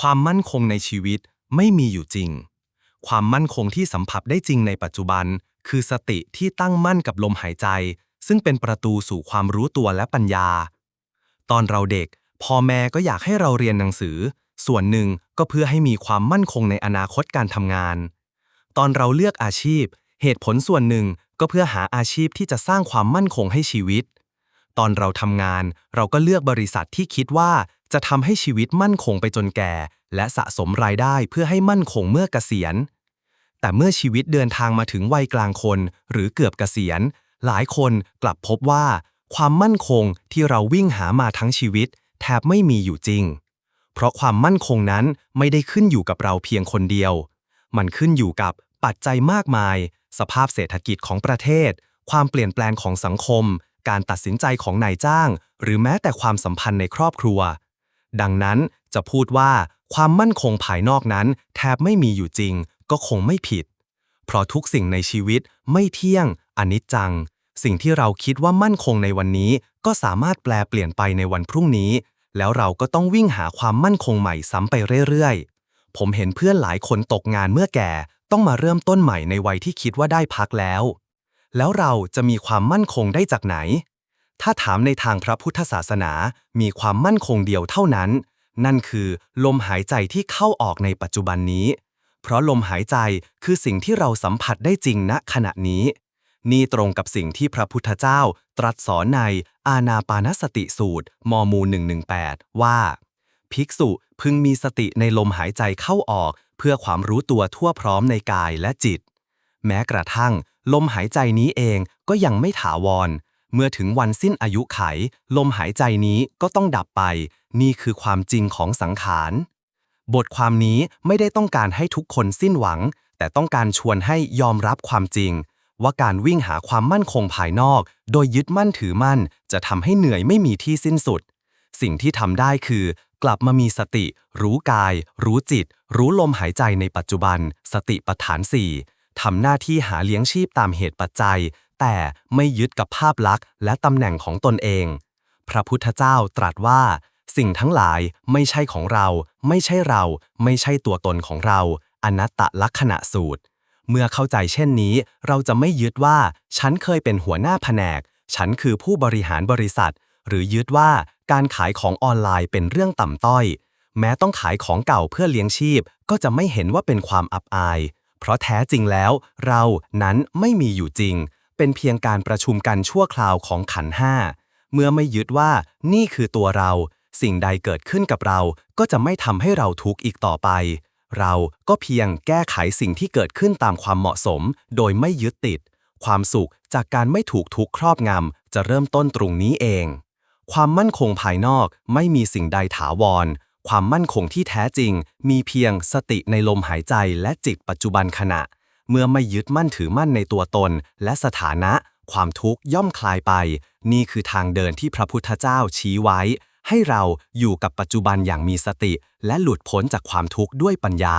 ความมั่นคงในชีวิตไม่มีอยู่จริง ความมั่นคงที่สัมผัสได้จริงในปัจจุบัน คือสติที่ตั้งมั่นกับลมหายใจ ซึ่งเป็นประตูสู่ความรู้ตัวและปัญญา ตอนเราเด็ก พ่อแม่ก็อยากให้เราเรียนหนังสือ ส่วนหนึ่งก็เพื่อให้มีความมั่นคงในอนาคตการทำงาน ตอนเราเลือกอาชีพ เหตุผลส่วนหนึ่งก็เพื่อหาอาชีพที่จะสร้างความมั่นคงให้ชีวิต ตอนเราทำงาน เราก็เลือกบริษัทที่คิดว่า จะทำให้ชีวิตมั่นคงไปจนแก่ และสะสมรายได้เพื่อให้มั่นคงเมื่อเกษียณ แต่เมื่อชีวิตเดินทางมาถึงวัยกลางคน หรือเกือบเกษียณ หลายคนกลับพบว่า ความมั่นคงที่เราวิ่งหามาทั้งชีวิต แทบไม่มีอยู่จริง เพราะความมั่นคงนั้นไม่ได้ขึ้นอยู่กับเราเพียงคนเดียว มันขึ้นอยู่กับปัจจัยมากมาย สภาพเศรษฐกิจของประเทศ ความเปลี่ยนแปลงของสังคม การตัดสินใจของนายจ้าง หรือแม้แต่ความสัมพันธ์ในครอบครัว ดังนั้นจะพูดว่าความมั่นคงภายนอกนั้น แทบไม่มีอยู่จริง ก็คงไม่ผิด เพราะทุกสิ่งในชีวิตไม่เที่ยงอนิจจัง สิ่งที่เราคิดว่ามั่นคงในวันนี้ ก็สามารถแปลเปลี่ยนไปในวันพรุ่งนี้ แล้วเราก็ต้องวิ่งหาความมั่นคงใหม่ซ้ำไปเรื่อยๆ ผมเห็นเพื่อนหลายคนตกงานเมื่อแก่ ต้องมาเริ่มต้นใหม่ในวัยที่คิดว่าได้พักแล้ว แล้วเราจะมีความมั่นคงได้จากไหน ถ้าถามในทางพระพุทธศาสนา มีความมั่นคงเดียวเท่านั้น นั่นคือ ลมหายใจที่เข้าออกในปัจจุบันนี้ เพราะลมหายใจคือสิ่งที่เราสัมผัสได้จริงณขณะนี้ นี่ตรงกับสิ่งที่พระพุทธเจ้า ตรัสสอนในอาณาปานสติสูตร มมู118 ว่า ภิกษุพึงมีสติในลมหายใจเข้าออก เพื่อความรู้ตัวทั่วพร้อมในกายและจิต แม้กระทั่ง ลมหายใจนี้เองก็ยังไม่ถาวร เมื่อถึงวันสิ้นอายุไข ลมหายใจนี้ก็ต้องดับไป นี่คือความจริงของสังขาร บทความนี้ไม่ได้ต้องการให้ทุกคนสิ้นหวัง แต่ต้องการชวนให้ยอมรับความจริง ว่าการวิ่งหาความมั่นคงภายนอก โดยยึดมั่นถือมั่น จะทำให้เหนื่อยไม่มีที่สิ้นสุด สิ่งที่ทำได้คือกลับมามีสติ รู้กาย รู้จิต รู้ลมหายใจในปัจจุบัน สติปัฏฐานสี่ทำหน้าที่หาเลี้ยงชีพตามเหตุปัจจัย แต่ไม่ยึดกับภาพลักษณ์และตำแหน่งของตนเอง พระพุทธเจ้าตรัสว่า สิ่งทั้งหลายไม่ใช่ของเรา ไม่ใช่เรา ไม่ใช่ตัวตนของเรา อนัตตลักษณะสูตร เมื่อเข้าใจเช่นนี้ เราจะไม่ยึดว่า ฉันเคยเป็นหัวหน้าแผนก ฉันคือผู้บริหารบริษัท หรือยึดว่าการขายของออนไลน์เป็นเรื่องต่ำต้อย แม้ต้องขายของเก่าเพื่อเลี้ยงชีพ ก็จะไม่เห็นว่าเป็นความอับอาย เพราะแท้จริงแล้ว เรานั้นไม่มีอยู่จริง เป็นเพียงการประชุมกันชั่วคราวของขันห้าเมื่อไม่ยึดว่านี่คือตัวเรา สิ่งใดเกิดขึ้นกับเราก็จะไม่ทำให้เราทุกข์อีกต่อไป เราก็เพียงแก้ไขสิ่งที่เกิดขึ้นตามความเหมาะสม โดยไม่ยึดติด ความสุขจากการไม่ถูกทุกข์ครอบงำจะเริ่มต้นตรงนี้เอง ความมั่นคงภายนอกไม่มีสิ่งใดถาวร ความมั่นคงที่แท้จริง มีเพียงสติในลมหายใจและจิตปัจจุบันขณะ เมื่อไม่ยึดมั่นถือมั่นในตัวตน และสถานะ ความทุกข์ย่อมคลายไป นี่คือทางเดินที่พระพุทธเจ้าชี้ไว้ ให้เราอยู่กับปัจจุบันอย่างมีสติ และหลุดพ้นจากความทุกข์ด้วยปัญญา